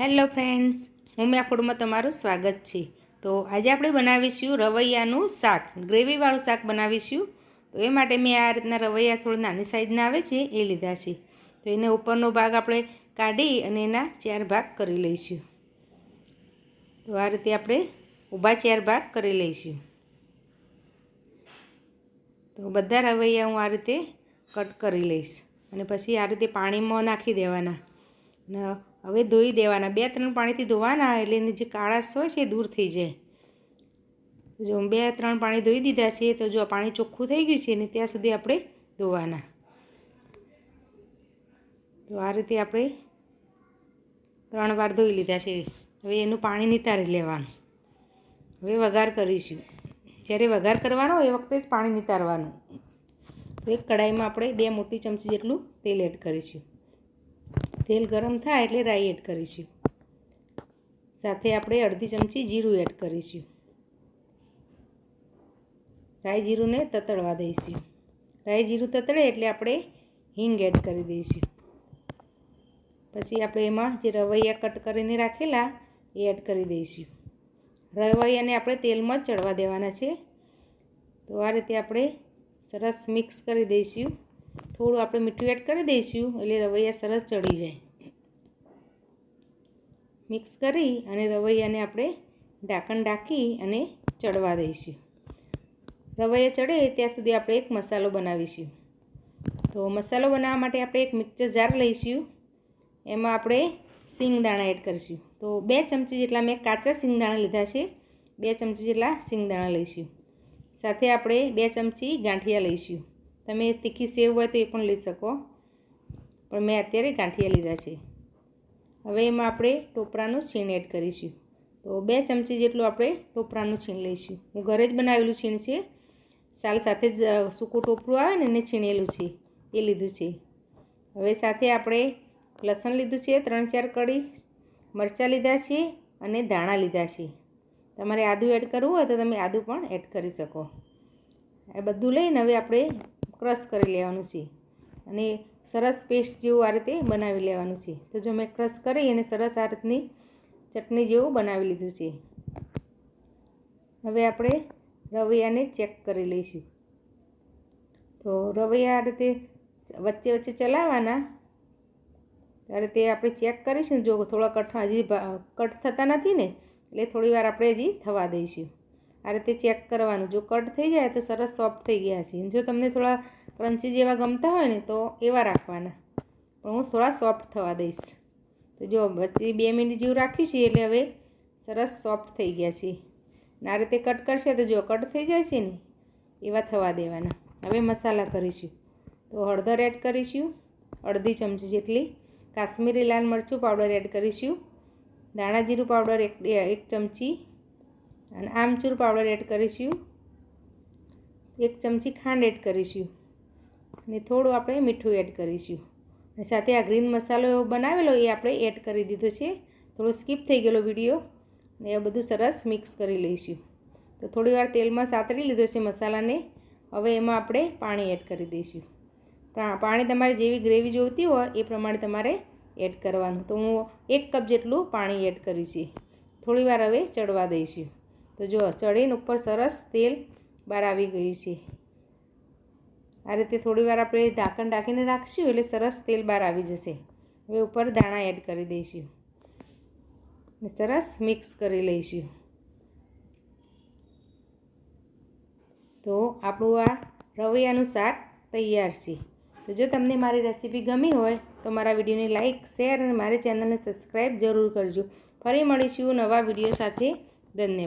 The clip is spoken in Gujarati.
હેલો ફ્રેન્ડ્સ ઉમિયા ફૂડમાં તમારું સ્વાગત છે. તો આજે આપણે બનાવીશું રવૈયાનું શાક, ગ્રેવીવાળું શાક બનાવીશું. તો એ માટે મેં આ રીતના રવૈયા થોડી નાની સાઈઝના આવે છે, એ લીધા છે. તો એને ઉપરનો ભાગ આપણે કાઢી અને એના ચાર ભાગ કરી લઈશું. તો આ રીતે આપણે ઊભા ચાર ભાગ કરી લઈશું. તો બધા રવૈયા હું આ રીતે કટ કરી લઈશ. અને પછી આ રીતે પાણીમાં નાખી દેવાના. હવે ધોઈ દેવાના. બે ત્રણ પાણીથી ધોવાના એટલે એની જે કાળાશ હોય છે એ દૂર થઈ જાય. જો બે ત્રણ પાણી ધોઈ દીધા છે, તો જો પાણી ચોખ્ખું થઈ ગયું છે ને ત્યાં સુધી આપણે ધોવાના. તો આ રીતે આપણે ત્રણ વાર ધોઈ લીધા છે. હવે એનું પાણી નિતારી લેવાનું. હવે વઘાર કરીશું. જ્યારે વઘાર કરવાનો એ વખતે જ પાણી નિતારવાનું. એક કઢાઈમાં આપણે બે મોટી ચમચી જેટલું તેલ એડ કરીશું. તેલ ગરમ થાય એટલે રાઈ એડ કરીશું. સાથે આપણે અડધી ચમચી જીરું એડ કરીશું. રાઈ જીરુંને તતડવા દઈશું. રાઈ જીરું તતડે એટલે આપણે હિંગ એડ કરી દઈશું. પછી આપણે એમાં જે રવૈયા કટ કરીને રાખેલા, એ એડ કરી દઈશું. રવૈયાને આપણે તેલમાં ચડવા દેવાના છે. તો આ રીતે આપણે સરસ મિક્સ કરી દઈશું. થોડું આપણે મીઠું એડ કરી દઈશું એટલે રવૈયા સરસ ચડી જાય. મિક્સ કરી અને રવૈયાને આપણે ઢાંકણ ઢાંકી અને ચડવા દઈશું. રવૈયા ચડે ત્યાં સુધી આપણે એક મસાલો બનાવીશું. તો મસાલો બનાવવા માટે આપણે એક મિક્સર જાર લઈશું. એમાં આપણે સિંગદાણા એડ કરીશું. તો બે ચમચી જેટલા મેં કાચા સિંગદાણા લીધા છે, બે ચમચી જેટલા સિંગદાણા લઈશું. સાથે આપણે બે ચમચી ગાંઠિયા લઈશું. તમે તીખી સેવ હોય તો એ પણ લઈ શકો. પણ મેં અત્યારે ગાંઠિયા લીધા છે. હવે એમાં આપણે ટોપરાનું છીણ એડ કરીશું. તો બે ચમચી જેટલું આપણે ટોપરાનું છીણ લઈશું. હું ઘરે જ બનાવેલું છીણ છે. સાલ સાથે જ સૂકું ટોપરું આવે ને એને છીણેલું છે. એ લીધું છે. હવે સાથે આપણે લસણ લીધું છે, ત્રણ ચાર કડી મરચાં લીધા છે અને ધાણા લીધા છે. તમારે આદું એડ કરવું હોય તો તમે આદું પણ એડ કરી શકો. એ બધું લઈને હવે આપણે ક્રશ કરી લેવાનું છે. અને સરસ પેસ્ટ જેવું આ રીતે બનાવી લેવાનું છે. તો જો મેં ક્રશ કરી અને સરસ આ રીતની ચટણી જેવું બનાવી લીધું છે. હવે આપણે રવૈયાને ચેક કરી લઈશું. તો રવૈયા આ રીતે વચ્ચે વચ્ચે ચલાવવાના. ત્યારે તે આપણે ચેક કરીશું. જો થોડા કઠણ હજી કટ થતા નથી ને, એટલે થોડી વાર આપણે હજી થવા દઈશું. આ રીતે ચેક કરવાનું. જો કટ થઈ જાય તો સરસ સોફ્ટ થઈ ગયા છે. જો તમને થોડા ક્રન્ચી જેવા ગમતા હોય ને તો એવા રાખવાના. પણ હું થોડા સોફ્ટ થવા દઈશ. તો જો વચ્ચે બે મિનિટ જેવું રાખ્યું છે એટલે હવે સરસ સોફ્ટ થઈ ગયા છે. ને આ રીતે કટ કરશે તો જો કટ થઈ જાય છે ને, એવા થવા દેવાના. હવે મસાલા કરીશું. તો હળદર એડ કરીશું. અડધી ચમચી જેટલી કાશ્મીરી લાલ મરચું પાવડર એડ કરીશું. ધાણા જીરું પાવડર એક એક ચમચી અને આમચૂર પાવડર એડ કરીશું. એક ચમચી ખાંડ એડ કરીશું. અને થોડું આપણે મીઠું એડ કરીશું. અને સાથે આ ગ્રીન મસાલો બનાવેલો એ આપણે એડ કરી દીધો છે. થોડો સ્કીપ થઈ ગયેલો વીડિયો. ને એ બધું સરસ મિક્સ કરી લઈશું. તો થોડી વાર તેલમાં સાતરી લીધો છે મસાલાને. હવે એમાં આપણે પાણી એડ કરી દઈશું. પાણી તમારે જેવી ગ્રેવી જોઈતી હોય એ પ્રમાણે તમારે એડ કરવાનું. તો હું એક કપ જેટલું પાણી એડ કર્યું છે. થોડી વાર હવે ચડવા દઈશું. તો જો ચડીને ઉપર સરસ તેલ બહાર આવી ગયું છે. આ રીતે થોડીવાર આપણે ઢાંકણ ઢાંકીને રાખશું એટલે સરસ તેલ બહાર આવી જશે. હવે ઉપર દાણા એડ કરી દઈશું. સરસ મિક્સ કરી લઈશું. તો આપણું આ રવૈયાનું શાક તૈયાર છે. તો જો તમને મારી રેસીપી ગમી હોય તો મારા વિડીયોને લાઇક શેર અને મારી ચેનલને સબસ્ક્રાઈબ જરૂર કરજો. ફરી મળીશું નવા વીડિયો સાથે. ધન્યવાદ.